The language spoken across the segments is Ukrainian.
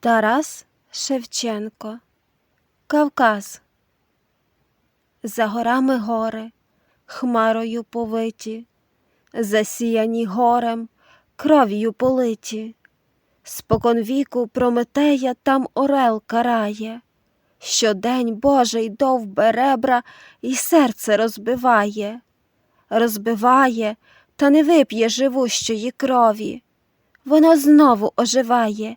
Тарас Шевченко. Кавказ. За горами гори, хмарою повиті, засіяні горем, кров'ю политі. Споконвіку Прометея там орел карає, Щодень Божий довбе ребра і серце розбиває, розбиває, та не вип'є живущої крові. Вона знову оживає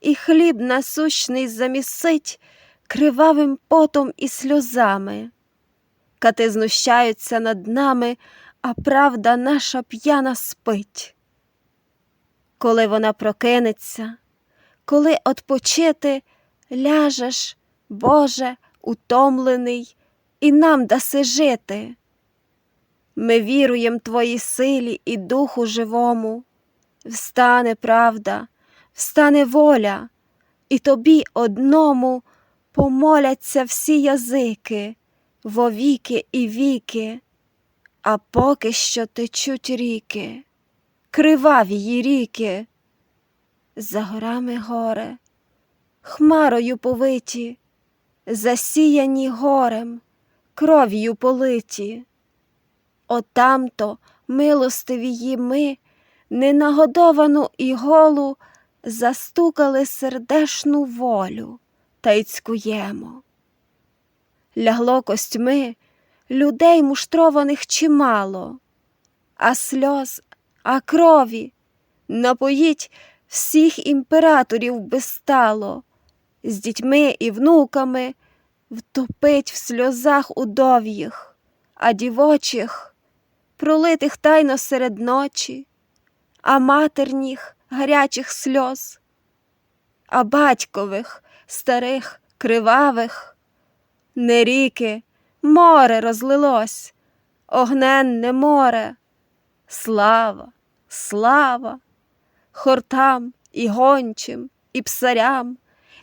і хліб насущний замісить кривавим потом і сльозами. Кати знущаються над нами, а правда наша п'яна спить. Коли вона прокинеться, коли отпочити ляжеш, Боже, утомлений, і нам даси жити. Ми віруєм Твоїй силі і духу живому. Встане правда, встане воля, і тобі одному помоляться всі язики, вовіки і віки, а поки що течуть ріки, кривавії ріки, за горами горе, хмарою повиті, засіяні горем, кров'ю политі. Отамто милостивії ми, ненагодовану і голу, застукали сердешну волю та й цькуємо. Лягло костьми людей муштрованих чимало, а сльоз, а крові напоїть всіх імператорів безстало, з дітьми і внуками втопить в сльозах удов'їх, а дівочих пролитих тайно серед ночі, а матерніх гарячих сльоз, а батькових старих кривавих, не ріки, море розлилось, огненне море, слава, слава, хортам і гончим, і псарям,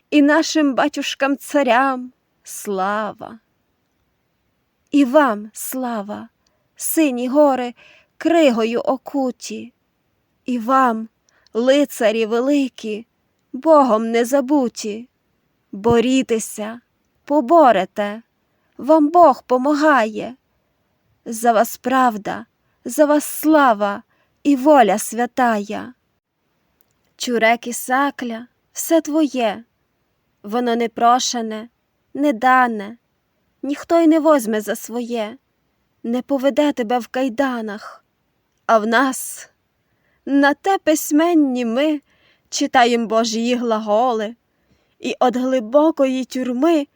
і нашим батюшкам царям. Слава. І вам слава, сині гори, кригою окуті, і вам, лицарі великі, Богом не забуті, борітеся, поборете, вам Бог помагає. За вас правда, за вас слава і воля святая. Чурек і сакля, все твоє, воно не прошене, не дане, ніхто й не возьме за своє, не поведе тебе в кайданах, а в нас на те письменні ми читаєм Божії глаголи, і от глибокої тюрми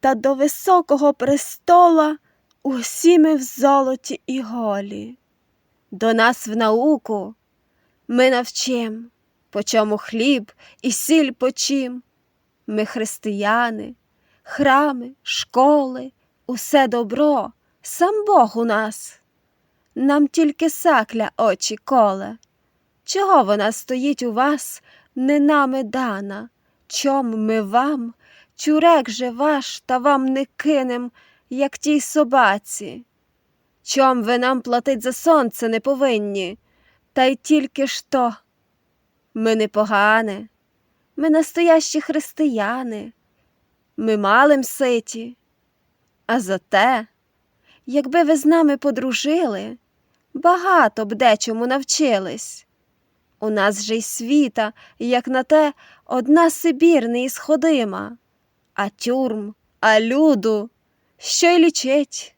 та до високого престола усі ми в золоті і голі. До нас в науку ми навчим, по чому хліб і сіль почим. Ми християни, храми, школи, усе добро, сам Бог у нас. Нам тільки сакля очі коле. Чого вона стоїть у вас, не нами дана? Чом ми вам, чурек же ваш, та вам не кинем, як тій собаці? Чом ви нам платить за сонце не повинні? Та й тільки ж то. Ми не погане, ми настоящі християни, ми малим ситі. А зате, якби ви з нами подружили, багато б дечому навчились. У нас же й світа, як на те, одна Сибір не ісходима, а тюрм, а люду, що й лічить.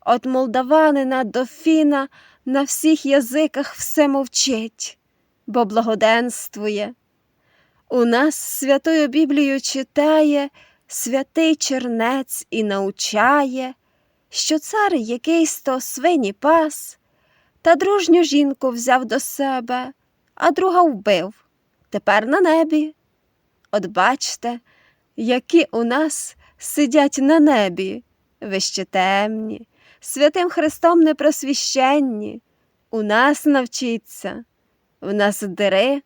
От молдаванина до фіна на всіх язиках все мовчить, бо благоденствує. У нас святою Біблію читає святий чернець і научає, що цар якийсь то свині пас, та дружню жінку взяв до себе, а друга вбив. Тепер на небі. От бачте, які у нас сидять на небі, ви ще темні, святим Христом непросвіщенні, у нас навчіться, в нас дири,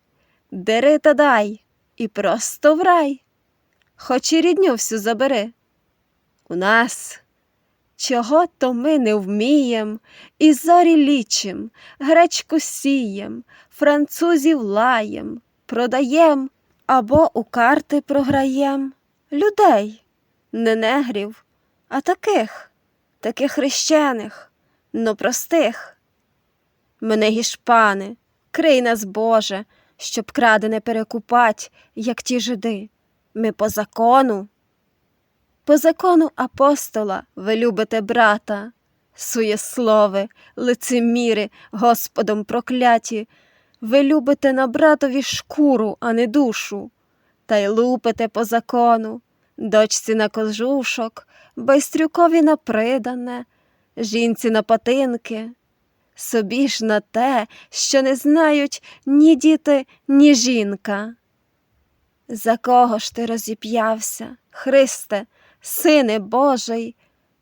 дири та дай, і просто в рай, хоч і рідню всю забери. У нас чого то ми не вмієм, і зорі лічим, гречку сієм, французів лаєм, продаєм або у карти програєм людей, не негрів, а таких, таких хрещених, но простих. Мене гішпани, крий нас, Боже, щоб крадене перекупать, як ті жиди. Ми по закону. По закону апостола ви любите брата, суєслови, лицеміри, Господом прокляті, ви любите на братові шкуру, а не душу, та й лупите по закону, дочці на кожушок, байстрюкові на придане, жінці на патинки, собі ж на те, що не знають ні діти, ні жінка. За кого ж ти розіп'явся, Христе, Сине Божий,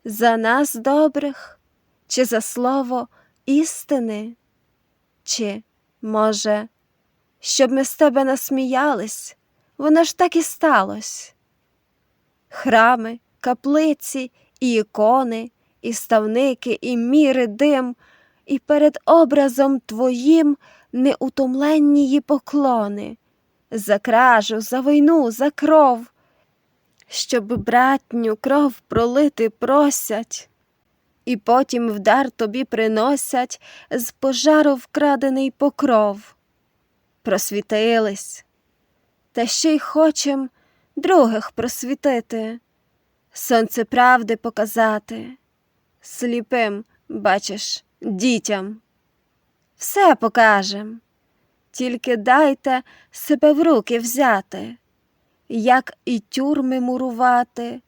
за нас добрих, чи за слово істини? Чи, може, щоб ми з тебе насміялись, воно ж так і сталось. Храми, каплиці, і ікони, і ставники, і міри дим, і перед образом твоїм неутомленні поклони, за кражу, за війну, за кров щоб братню кров пролити просять, і потім в дар тобі приносять з пожару вкрадений покров. Просвітились, та ще й хочем других просвітити, сонце правди показати, сліпим, бачиш, дітям. Все покажем, тільки дайте себе в руки взяти як і тюрми мурувати,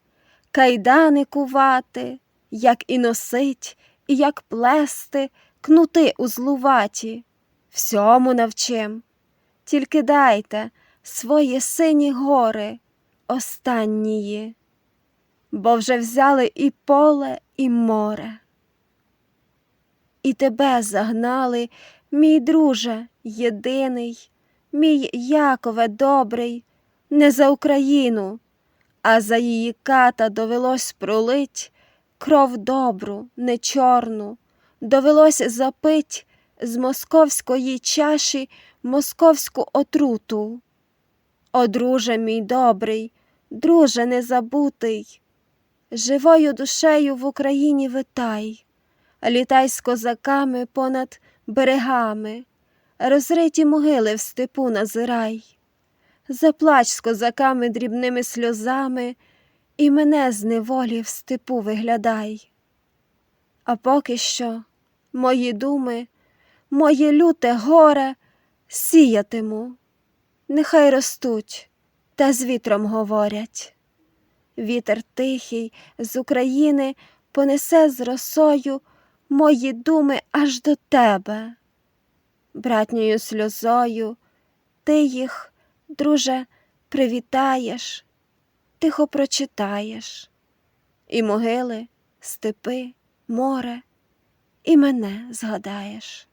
кайдани кувати, як і носить, і як плести, кнути узлуваті, всьому навчим. Тільки дайте свої сині гори останнії, бо вже взяли і поле, і море. І тебе загнали, мій друже, єдиний, мій Якове добрий не за Україну, а за її ката довелось пролить кров добру, не чорну, довелось запить з московської чаші московську отруту. О, друже мій добрий, друже незабутий, живою душею в Україні витай, літай з козаками понад берегами, розриті могили в степу назирай заплач з козаками дрібними сльозами, і мене з неволі в степу виглядай. А поки що мої думи, моє люте горе сіятиму, нехай ростуть та з вітром говорять. Вітер тихий з України понесе з росою мої думи аж до тебе. Братньою сльозою ти їх друже, привітаєш, тихо прочитаєш, і могили, степи, море, і мене згадаєш.